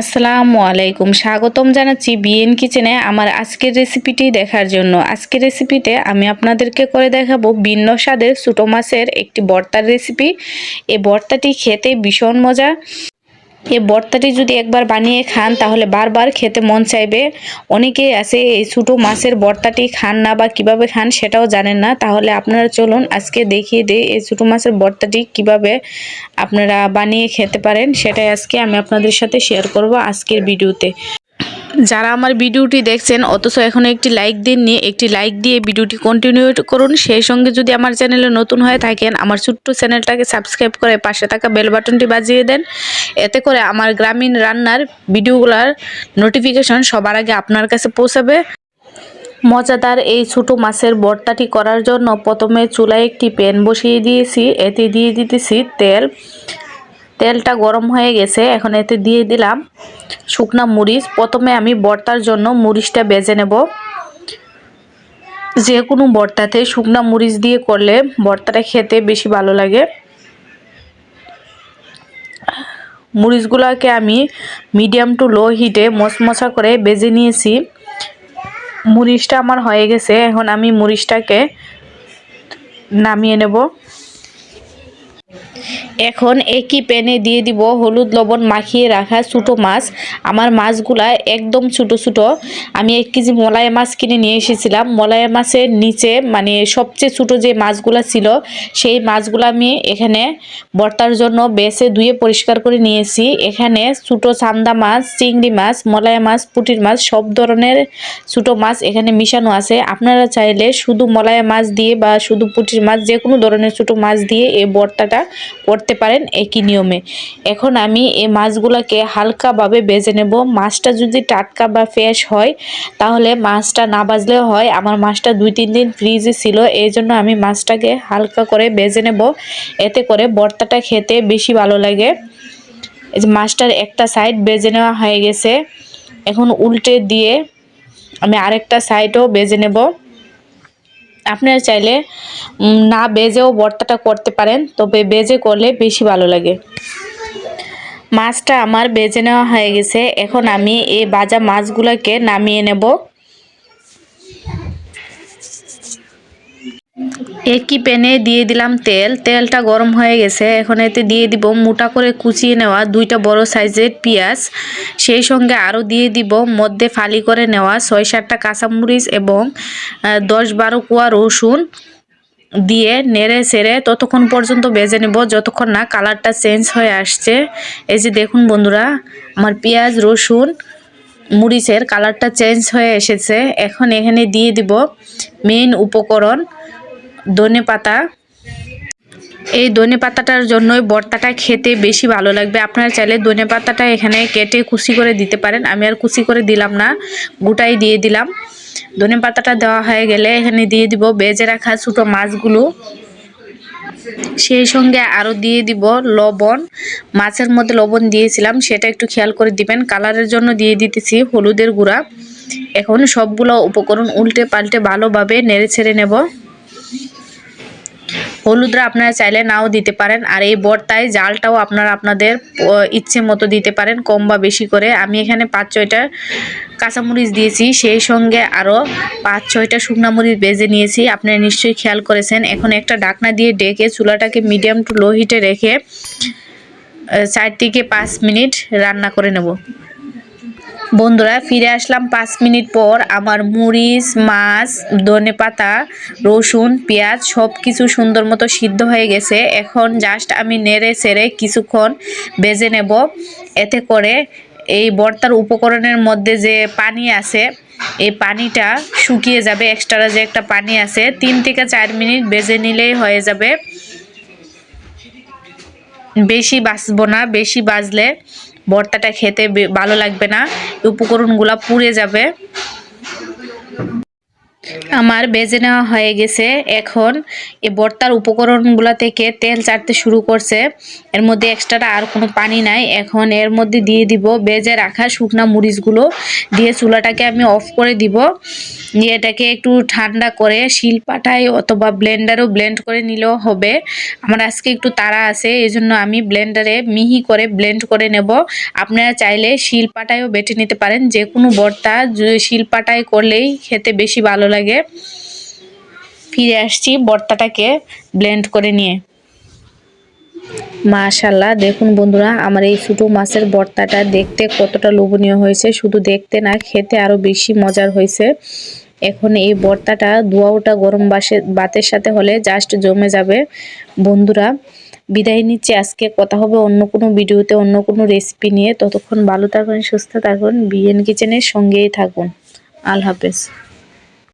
আসসালামু আলাইকুম। স্বাগতম জানাচ্ছি বিএন কিচেনে আমার আজকের রেসিপিটি দেখার জন্য। আজকের রেসিপিতে আমি আপনাদেরকে করে দেখাবো ভিন্ন স্বাদের ছোটো মাছের একটি বর্তার রেসিপি এই বর্তাটি খেতে ভীষণ মজা। এই বর্তাটি যদি একবার বানিয়ে খান, তাহলে বারবার খেতে মন চাইবে। অনেকে আছে এই ছোটো মাছের বর্তাটি খান না বা কীভাবে খান সেটাও জানেন না। তাহলে আপনারা চলুন আজকে দেখিয়ে দিই এই ছোটো মাছের বর্তাটি কীভাবে আপনারা বানিয়ে খেতে পারেন, সেটাই আজকে আমি আপনাদের সাথে শেয়ার করব আজকের ভিডিওতে। যারা আমার ভিডিওটি দেখছেন, অথচ এখনও একটি লাইক দিননি, একটি লাইক দিয়ে ভিডিওটি কন্টিনিউ করুন। সেই সঙ্গে যদি আমার চ্যানেলে নতুন হয়ে থাকেন, আমার ছোট্ট চ্যানেলটাকে সাবস্ক্রাইব করে পাশে থাকা বেল বাটনটি বাজিয়ে দেন। এতে করে আমার গ্রামীণ রান্নার ভিডিওগুলোর নোটিফিকেশন সবার আগে আপনার কাছে পৌঁছাবে। মজাদার এই ছোটো মাছের ভর্তাটি করার জন্য প্রথমে চুলায় একটি প্যান বসিয়ে দিয়েছি, এতে দিয়ে দিতেছি তেল। তেলটা গরম হয়ে গেছে, এখন এতে দিয়ে দিলাম শুকনা মরিচ। প্রথমে আমি বর্তার জন্য মরিচটা বেজে নেব। যে কোনো বর্তাতে শুকনা মরিচ দিয়ে করলে বর্তাটা খেতে বেশি ভালো লাগে। মরিচগুলোকে আমি মিডিয়াম টু লো হিটে মশমশা করে বেজে নিয়েছি। মরিচটা আমার হয়ে গেছে, এখন আমি মরিচটাকে নামিয়ে নেব। এখন একই প্যানে দিয়ে দিব হলুদ লবণ মাখিয়ে রাখা ছোটো মাছ। আমার মাছগুলা একদম ছোটো ছোটো। আমি এক কেজি মলায়া মাছ কিনে নিয়ে এসেছিলাম। মলায়া মাছের নিচে মানে সবচেয়ে ছোটো যে মাছগুলা ছিল, সেই মাছগুলো আমি এখানে বর্তার জন্য বেছে ধুয়ে পরিষ্কার করে নিয়েছি। এখানে ছোটো চান্দা মাছ, চিংড়ি মাছ মলায়া মাছ, পুটির মাছ, সব ধরনের ছোটো মাছ এখানে মিশানো আছে। আপনারা চাইলে শুধু মলায়া মাছ দিয়ে বা শুধু পুটির মাছ যে কোনো ধরনের ছোটো মাছ দিয়ে এই বর্তাটা করতে পারেন একই নিয়মে। এখন আমি এই মাছগুলোকে হালকাভাবে বেজে নেব। মাছটা যদি টাটকা বা ফ্রেশ হয়, তাহলে মাছটা না বাজলেও হয়। আমার মাছটা দুই, তিন দিন ফ্রিজে ছিল, এই জন্য আমি মাছটাকে হালকা করে বেজে নেব। এতে করে বর্তাটা খেতে বেশি ভালো লাগে। মাছটার একটা সাইড বেজে নেওয়া হয়ে গেছে। এখন উল্টে দিয়ে আমি আরেকটা সাইডও বেজে নেব। আপনারা চাইলে না বেজেও ভর্তাটা করতে পারেন, তবে বেজে করলে বেশি ভালো লাগে। মাছটা আমার বেজে নেওয়া হয়ে গেছে, এখন আমি এই বাজা মাছগুলোকে নামিয়ে নেব। একই প্যানে দিয়ে দিলাম তেল। তেলটা গরম হয়ে গেছে। এখন এতে দিয়ে দিব মোটা করে কুচিয়ে নেওয়া দুইটা বড় সাইজের পেঁয়াজ। সেই সঙ্গে আরও দিয়ে দিব মধ্যে ফালি করে নেওয়া ছয় সাতটা কাঁচামরিচ এবং দশ বারো কুয়া রসুন দিয়ে নেড়ে সেড়ে ততক্ষণ পর্যন্ত বেজে নেব। যতক্ষণ না কালারটা চেঞ্জ হয়ে আসছে। এই যে দেখুন বন্ধুরা, আমার পেঁয়াজ, রসুন, মরিচের কালারটা চেঞ্জ হয়ে এসেছে। এখন এখানে দিয়ে দিব মেইন উপকরণ ধনে পাতা। এই ধনে পাতাটার জন্যই ভর্তাটা খেতে বেশি ভালো লাগবে। আপনারা চাইলে ধনে পাতাটা এখানে কেটে কুচি করে দিতে পারেন। আমি আর কুচি করে দিলাম না, গোটাই দিয়ে দিলাম। ধনে পাতাটা দেওয়া হয়ে গেলে এখানে দিয়ে দিব বেজে রাখা ছোটো মাছগুলো। সেই সঙ্গে আরও দিয়ে দিব লবণ। মাছের মধ্যে লবণ দিয়েছিলাম, সেটা একটু খেয়াল করে দিবেন। কালারের জন্য দিয়ে দিতেছি হলুদের গুঁড়া। এখন সবগুলো উপকরণ উল্টে পাল্টে ভালোভাবে নেড়ে ছেড়ে নেব। হলুদরা আপনারা চাইলে নাও দিতে পারেন। আর এই বর্তায় জালটাও আপনারা আপনাদের ইচ্ছে মতো দিতে পারেন, কম বা বেশি করে। আমি এখানে পাঁচ ছয়টা কাঁচামরিচ দিয়েছি, সেই সঙ্গে আরও পাঁচ ছয়টা মরিচ বেজে নিয়েছি। আপনারা নিশ্চয়ই খেয়াল করেছেন, এখন একটা ডাকনা দিয়ে ডেকে চুলাটাকে মিডিয়াম টু লো হিটে রেখে চার থেকে পাঁচ মিনিট রান্না করে নেব। বন্ধুরা, ফিরে আসলাম পাঁচ মিনিট পর। আমার মরিচ, মাছ, ধনে পাতা, রসুন, পেঁয়াজ সব কিছু সুন্দর মতো সিদ্ধ হয়ে গেছে। এখন জাস্ট আমি নেড়ে সেড়ে কিছুক্ষণ বেজে নেব। এতে করে এই বর্তার উপকরণের মধ্যে যে পানি আছে, এই পানিটা শুকিয়ে যাবে। এক্সট্রা যে একটা পানি আছে, তিন থেকে চার মিনিট বেজে নিলেই হয়ে যাবে। বেশি বাঁচবো না, বেশি বাজলে ভর্তাটা খেতে ভালো লাগবে না। উপকরণগুলো পুড়ে যাবে। আমার বেজে নেওয়া হয়ে গেছে। এখন এই ভর্তার উপকরণগুলো থেকে তেল চাটতে শুরু করছে। এর মধ্যে এক্সট্রা আর কোনো পানি নাই। এখন এর মধ্যে দিয়ে দিব বেজে রাখা শুকনা মরিচগুলো। দিয়ে চুলাটাকে আমি অফ করে দিব। নিয়ে এটাকে একটু ঠান্ডা করে শিল শিলপাটায় অথবা ব্লেন্ডারও ব্লেন্ড করে নিলেও হবে। আমার আজকে একটু তাড়া আছে এই জন্য আমি ব্লেন্ডারে মিহি করে ব্লেন্ড করে নেব। আপনারা চাইলে শিল শিলপাটায়ও বেটে নিতে পারেন। যে কোনো ভর্তা জ- শিলপাটায় করলেই খেতে বেশি ভালো লাগে। ফিরে আসছি বর্তাটাকে ব্লেন্ড করে নিয়ে। মাশাল্লাহ, দেখুন বন্ধুরা, আমার এই ছোটো মাছের বর্তাটা দেখতে কতটা লোভনীয় হয়েছে। শুধু দেখতে না, খেতে আরও বেশি মজার হয়েছে। এখন এই বর্তাটা ধোয়াওটা গরম বাসে ভাতের সাথে হলে জাস্ট জমে যাবে। বন্ধুরা, বিদায় নিচ্ছি। আজকে কথা হবে অন্য কোনো ভিডিওতে, অন্য কোনো রেসিপি নিয়ে। ততক্ষণ ভালো থাকুন, সুস্থ থাকুন। বিএন কিচেনের সঙ্গেই থাকুন। আল্লাহ হাফেজ।